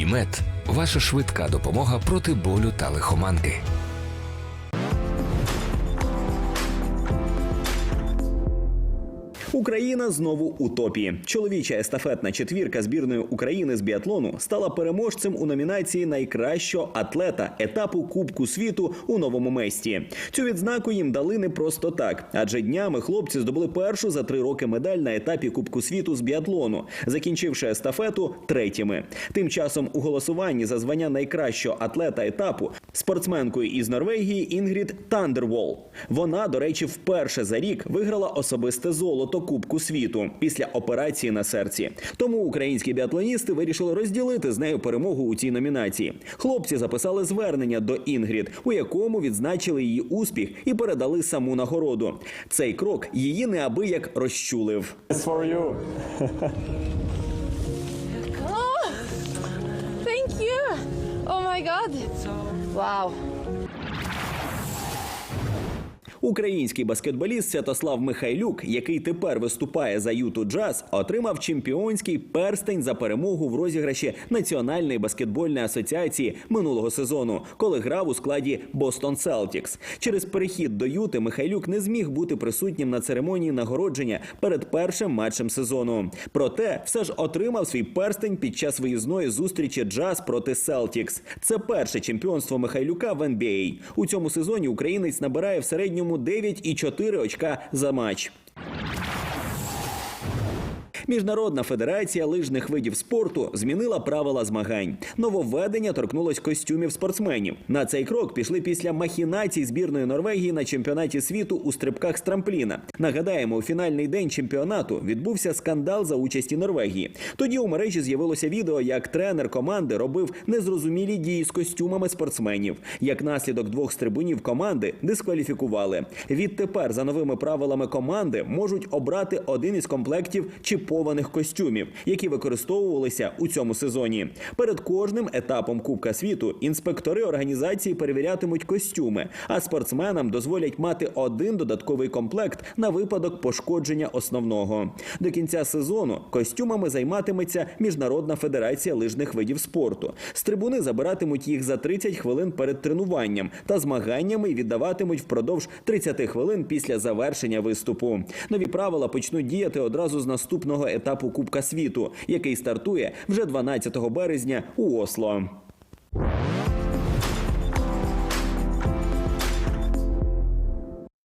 ІМЕД ваша швидка допомога проти болю та лихоманки. Україна знову у топі. Чоловіча естафетна четвірка збірної України з біатлону стала переможцем у номінації найкращого атлета етапу Кубку світу у новому месті. Цю відзнаку їм дали не просто так, адже днями хлопці здобули першу за три роки медаль на етапі Кубку світу з біатлону, закінчивши естафету третіми. Тим часом у голосуванні за звання найкращого атлета етапу спортсменкою із Норвегії Інгрід Тандервол. Вона, до речі, вперше за рік виграла особисте золото Кубку світу після операції на серці. Тому українські біатлоністи вирішили розділити з нею перемогу у цій номінації. Хлопці записали звернення до Інгрід, у якому відзначили її успіх і передали саму нагороду. Цей крок її неабияк розчулив. It's for you. Oh, thank you. Oh my God. Wow. Український баскетболіст Святослав Михайлюк, який тепер виступає за Юту Джаз, отримав чемпіонський перстень за перемогу в розіграші Національної баскетбольної асоціації минулого сезону, коли грав у складі Бостон Селтікс. Через перехід до Юти Михайлюк не зміг бути присутнім на церемонії нагородження перед першим матчем сезону. Проте все ж отримав свій перстень під час виїзної зустрічі Джаз проти Селтікс. Це перше чемпіонство Михайлюка в NBA. У цьому сезоні українець набирає в середньому 9,4 очка за матч. Міжнародна федерація лижних видів спорту змінила правила змагань. Нововведення торкнулось костюмів спортсменів. На цей крок пішли після махінацій збірної Норвегії на чемпіонаті світу у стрибках з трампліна. Нагадаємо, у фінальний день чемпіонату відбувся скандал за участі Норвегії. Тоді у мережі з'явилося відео, як тренер команди робив незрозумілі дії з костюмами спортсменів. Як наслідок двох стрибунів команди дискваліфікували. Відтепер за новими правилами команди можуть обрати один із комплектів чіпованих костюмів, які використовувалися у цьому сезоні. Перед кожним етапом Кубка світу інспектори організації перевірятимуть костюми, а спортсменам дозволять мати один додатковий комплект на випадок пошкодження основного. До кінця сезону костюмами займатиметься Міжнародна федерація лижних видів спорту. Стрибуни забиратимуть їх за 30 хвилин перед тренуванням та змаганнями і віддаватимуть впродовж 30 хвилин після завершення виступу. Нові правила почнуть діяти одразу з наступного етапу Кубка світу, який стартує вже 12 березня у Осло.